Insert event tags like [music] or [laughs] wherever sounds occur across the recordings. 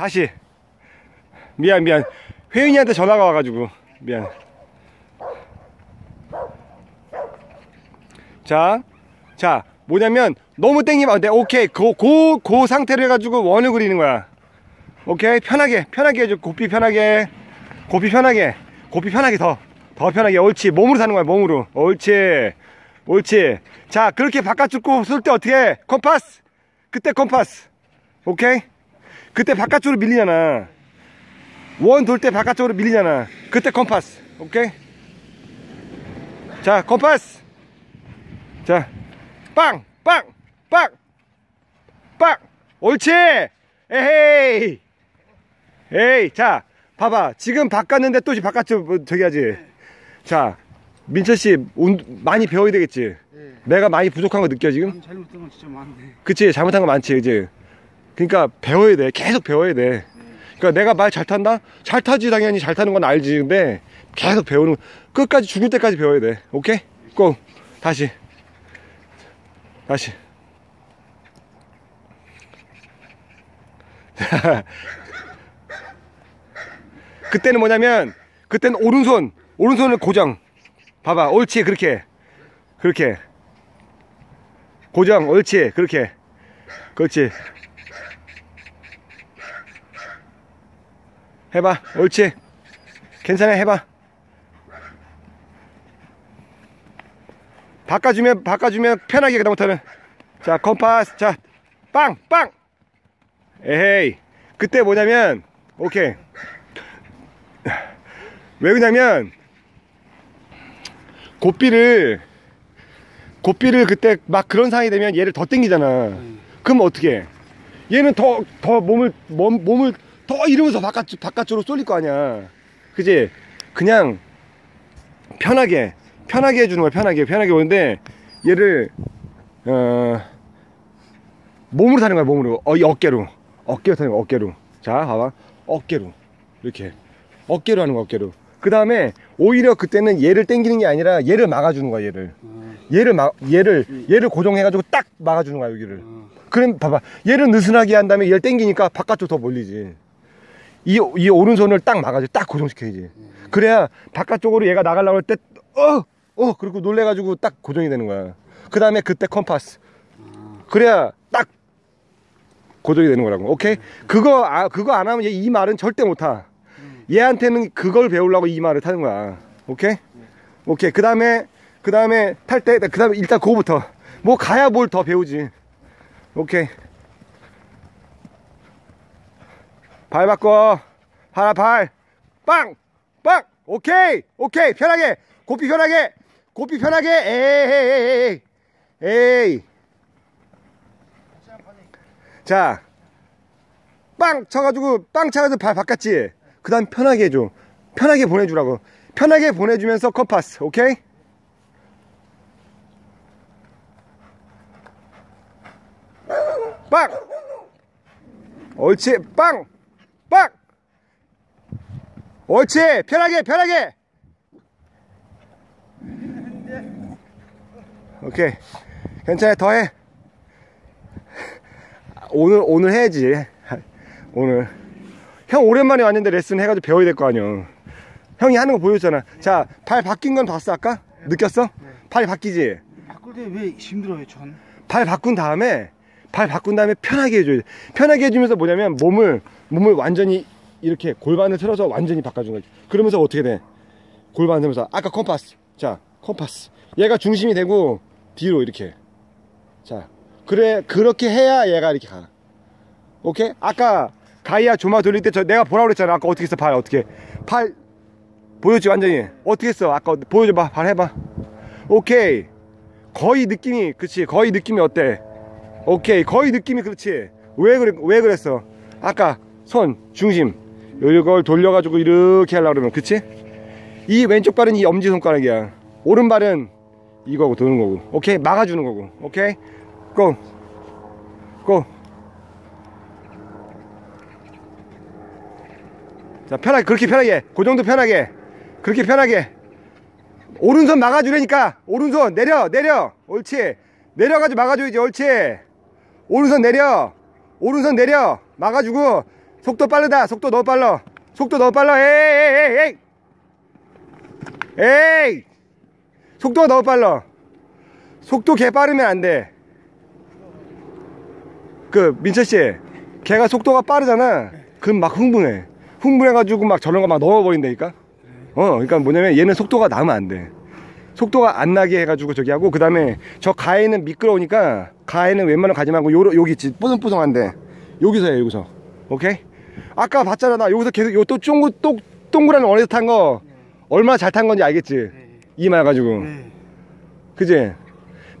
다시. 미안 미안. 회윤이한테 전화가 와가지고. 미안. 자, 자 뭐냐면 너무 땡기면 안돼. 오케이. 그, 그, 그 상태로 해가지고 원을 그리는 거야. 오케이? 편하게 편하게 해줘. 고삐 편하게. 고삐 편하게. 고삐 편하게 더. 더 편하게. 옳지. 몸으로 사는 거야 몸으로. 옳지. 옳지. 자 그렇게 바깥쪽 쏠때 어떻게 해? 컴파스. 그때 컴파스. 오케이 그때 바깥쪽으로 밀리잖아 원 돌 때 바깥쪽으로 밀리잖아 그때 컴파스 오케이 자 컴파스 자 빵! 빵! 빵! 빵! 옳지! 에헤이! 에이, 자, 봐봐. 지금 바꿨는데 또 바깥쪽, 뭐, 저기 하지. 자, 민철씨, 많이 배워야 되겠지? 네. 내가 많이 부족한 거 느껴, 지금? 잘못한 건 진짜 많네. 그치, 잘못한 거 많지, 그치? 그니까 배워야 돼. 계속 배워야 돼. 그니까 내가 말 잘 탄다? 잘 타지, 당연히 잘 타는 건 알지. 근데 계속 배우는, 끝까지 죽을 때까지 배워야 돼. 오케이? 고! 다시. 다시. [laughs] 그때는 뭐냐면, 그때는 오른손, 오른손을 고정. 봐봐, 옳지, 그렇게. 그렇게. 고정, 옳지, 그렇게. 그렇지. 해봐, 옳지. 괜찮아, 해봐. 바꿔주면 바꿔주면 편하게 그다음부터는. 자 컴파스. 자 빵 빵. 에헤이. 그때 뭐냐면 오케이. 왜 그러냐면 고삐를 고삐를 그때 막 그런 상황이 되면 얘를 더 땡기잖아. 그럼 어떻게 해? 얘는 더 더 몸을 몸, 몸을 더 이러면서 바깥 바깥쪽으로 쏠릴 거 아니야. 그지? 그냥 편하게 편하게 해주는 거야 편하게 편하게. 오는데 얘를 어 몸으로 타는 거야 몸으로. 어, 이 어깨로. 어깨로 타는 거야 어깨로. 자 봐봐. 어깨로. 이렇게. 어깨로 하는 거야 어깨로. 그 다음에 오히려 그때는 얘를 당기는 게 아니라 얘를 막아주는 거야 얘를. 얘를 막 얘를 얘를 고정해가지고 딱 막아주는 거야 여기를. 그럼 봐봐. 얘를 느슨하게 한 다음에 얘를 당기니까 바깥쪽 더 몰리지 이, 이 오른손을 딱 막아줘. 딱 고정시켜야지. 그래야 바깥쪽으로 얘가 나가려고 할 때 어! 어 그리고 놀래가지고 딱 고정이 되는 거야. 그 다음에 그때 컴파스. 그래야 딱 고정이 되는 거라고. 오케이? 그거 아 그거 안 하면 얘 이 말은 절대 못 타 얘한테는 그걸 배우려고 이 말을 타는 거야. 오케이? 오케이. 그 다음에 그 다음에 탈 때 그 다음에 일단 그거부터. 뭐 가야 뭘 더 배우지. 오케이 발 바꿔 하나 발빵빵 오케이 오케이 편하게 고삐 편하게 고삐 편하게 에이 에이 에이 자, 빵 쳐가지고 빵 쳐가지고 발 바꿨지. 그 다음 편하게 해줘. 편하게 보내주라고. 편하게 보내주면서 컴파스. 오케이? 빵! 옳지. 빵! 빵! 옳지. 편하게, 편하게. 오케이. 괜찮아. 더 해. 오늘 오늘 해야지 오늘 형 오랜만에 왔는데 레슨 해가지고 배워야 될 거 아니야 형이 하는 거 보여줬잖아 자 발 바뀐 건 봤어 아까? 느꼈어? 발 바뀌지? 바꿀 때 왜 힘들어요 전? 발 바꾼 다음에 발 바꾼 다음에 편하게 해줘야 돼 편하게 해주면서 뭐냐면 몸을 몸을 완전히 이렇게 골반을 틀어서 완전히 바꿔준 거지. 그러면서 어떻게 돼? 골반 틀면서 아까 컴파스. 자 컴파스. 얘가 중심이 되고 뒤로 이렇게. 자 그래 그렇게 해야 얘가 이렇게 가. 오케이? 아까 가이아 조마 돌릴 때 저 내가 보라고 그랬잖아. 아까 어떻게 했어? 발 어떻게? 팔 보였지 완전히. 어떻게 했어? 아까 보여줘 봐. 발 해봐. 오케이. 거의 느낌이 그치? 거의 느낌이 어때? 오케이. 거의 느낌이 그렇지. 왜 그래 왜 그랬어? 아까 손 중심 이걸 돌려가지고 이렇게 하려고 그러면 그치 이 왼쪽 발은 이 엄지손가락이야 오른발은 이거고 도는 거고 오케이 막아주는 거고 오케이 고! 고! 자, 편하게, 그렇게 편하게. 그 정도 편하게. 그렇게 편하게. 오른손 막아주려니까. 오른손 내려, 내려. 옳지. 내려가지고 막아줘야지. 옳지. 오른손 내려. 오른손 내려. 막아주고. 속도 빠르다. 속도 너무 빨라. 속도 너무 빨라. 에이 에이 에이 에이 속도가 너무 빨라. 속도 개 빠르면 안돼. 그 민철씨 걔가 속도가 빠르잖아. 그럼 막 흥분해. 흥분해가지고 막 저런 거 막 넣어버린다니까? 어 그러니까 뭐냐면 얘는 속도가 나면 안돼. 속도가 안 나게 해가지고 저기 하고 그 다음에 저 가해는 미끄러우니까 가해는 웬만하면 가지 말고 요, 여기 있지. 뽀송뽀송한데. 여기서 해 여기서. 오케이 아까 봤잖아. 나 여기서 계속 요또 쫑구 또 동그란 원에서 탄 거? 얼마나 잘 탄 건지 알겠지? 네. 이말 가지고. 네. 그지?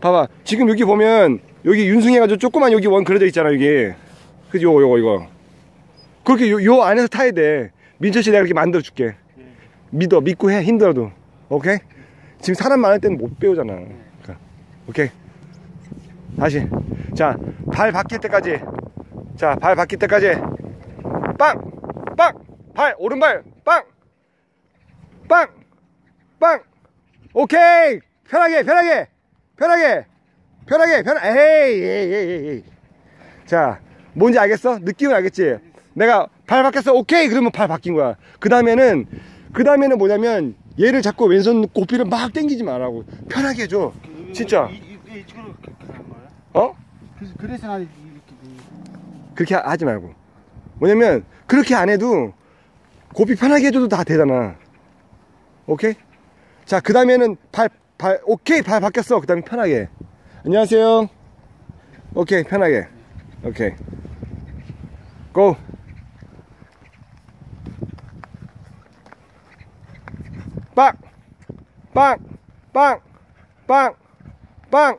봐봐. 지금 여기 보면 여기 윤승해가지고 조그만 여기 원 그려져 있잖아 여기. 그지? 요거 요거 이거. 그렇게 요, 요 안에서 타야 돼. 민철씨 내가 이렇게 만들어 줄게. 믿어. 믿고 해. 힘들어도. 오케이? 지금 사람 많을 때는 못 배우잖아. 그러니까. 오케이? 다시. 자 발 바뀔 때까지. 자 발 바뀔 때까지 빵 빵 발 오른발 빵 빵 빵. 오케이. 편하게 편하게 편하게 편하게 편하 에이 에이 에이 에이. 자 뭔지 알겠어? 느낌은 알겠지? 내가 발 바뀌었어. 오케이. 그러면 발 바뀐 거야. 그 다음에는 그 다음에는 뭐냐면 얘를 자꾸 왼손 고삐를 막 당기지 말라고. 편하게 해줘. 진짜. 하는 거야? 어? 그래서 나 이렇게 돼. 그렇게 하- 하지 말고 뭐냐면 그렇게 안 해도 고삐 편하게 해줘도 다 되잖아 오케이 자 그 다음에는 발 발 오케이 발 바뀌었어 그 다음에 편하게 안녕하세요 오케이 편하게 오케이 고 빵! 빵! 빵! 빵! 빵!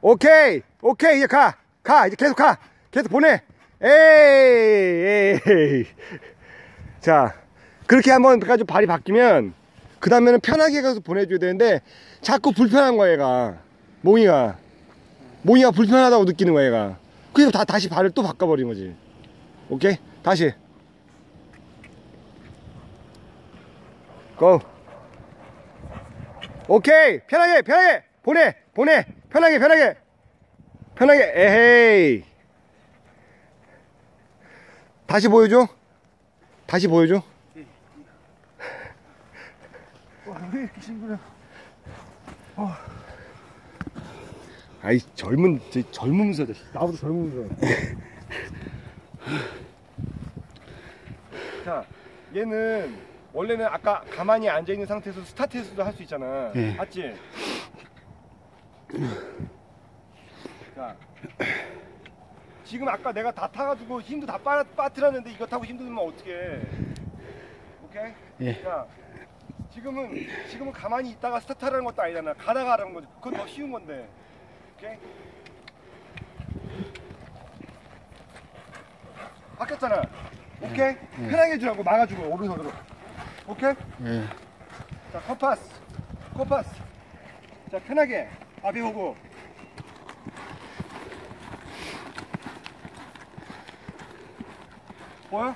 오케이! 오케이! 이제 가! 가! 이제 계속 가! 계속 보내! 에이! 에이! 자, 그렇게 한번 가지고 발이 바뀌면, 그 다음에는 편하게 가서 보내줘야 되는데, 자꾸 불편한 거야, 얘가. 몽이가. 몽이가 불편하다고 느끼는 거야, 얘가. 그래서 다, 다시 발을 또 바꿔버린 거지. 오케이? 다시. 고! 오케이 편하게 편하게 보내 보내 편하게 편하게 편하게 에헤이 다시 보여줘? 다시 보여줘? 와왜 이렇게 싱그러? 아이 젊은 저 젊으면서 나보다 젊으면서 [laughs] 자 얘는 원래는 아까 가만히 앉아 있는 상태에서 스타트에서도 할 수 있잖아. 예. 맞지? 자 지금 아까 내가 다 타가지고 힘도 다 빠, 빠뜨렸는데 이거 타고 힘들면 어떡해. 오케이? 예. 자 지금은 지금은 가만히 있다가 스타트하라는 것도 아니잖아. 가다가 하라는 거지. 그건 더 쉬운 건데. 오케이? 바뀌었잖아. 오케이? 편하게 해주라고. 막아주고 오른손으로. 오케이? 예. 자 컴파스. 컴파스. 자 편하게. 앞에 보고 보여?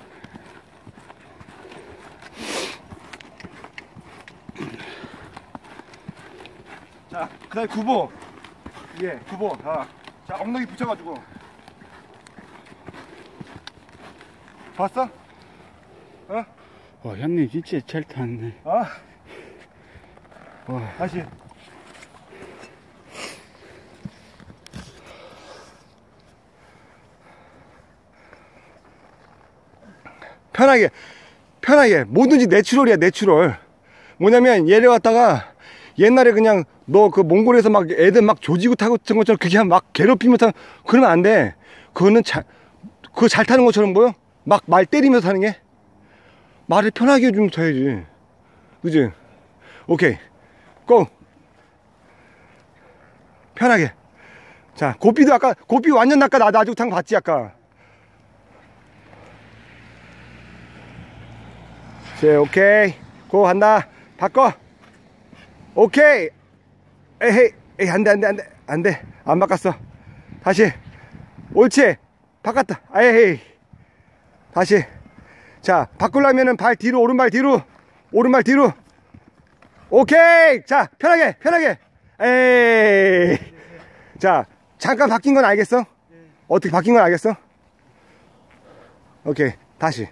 자 그 다음에 구보 예 구보 자, 자 엉덩이 붙여가지고 봤어? 어? 와 형님 진짜 잘 탔네. 어? 와. 다시 편하게 편하게. 뭐든지 내추럴이야 내추럴. 뭐냐면 얘를 갖다가 옛날에 그냥 너 그 몽골에서 막 애들 막 조지고 타고 튼 것처럼 그게 막 괴롭히면 타 그러면 안 돼. 그거는 잘 그거 잘 타는 것처럼 보여? 막 말 때리면서 타는 게? 말을 편하게 좀 타야지. 그지? 오케이. 고! 편하게. 자 고삐도 아까 고삐 완전 아까 나 나주고 탄 거 봤지 아까 자 오케이. 고 간다. 바꿔. 오케이. 에헤이 에이 안돼 안돼 안돼 안돼. 안 바꿨어. 다시. 옳지. 바꿨다. 에헤이. 다시. 자 바꾸려면은 발 뒤로 오른발 뒤로. 오른발 뒤로. 오케이. 자 편하게 편하게. 에이. 자 잠깐 바뀐 건 알겠어? 어떻게 바뀐 건 알겠어? 오케이. 다시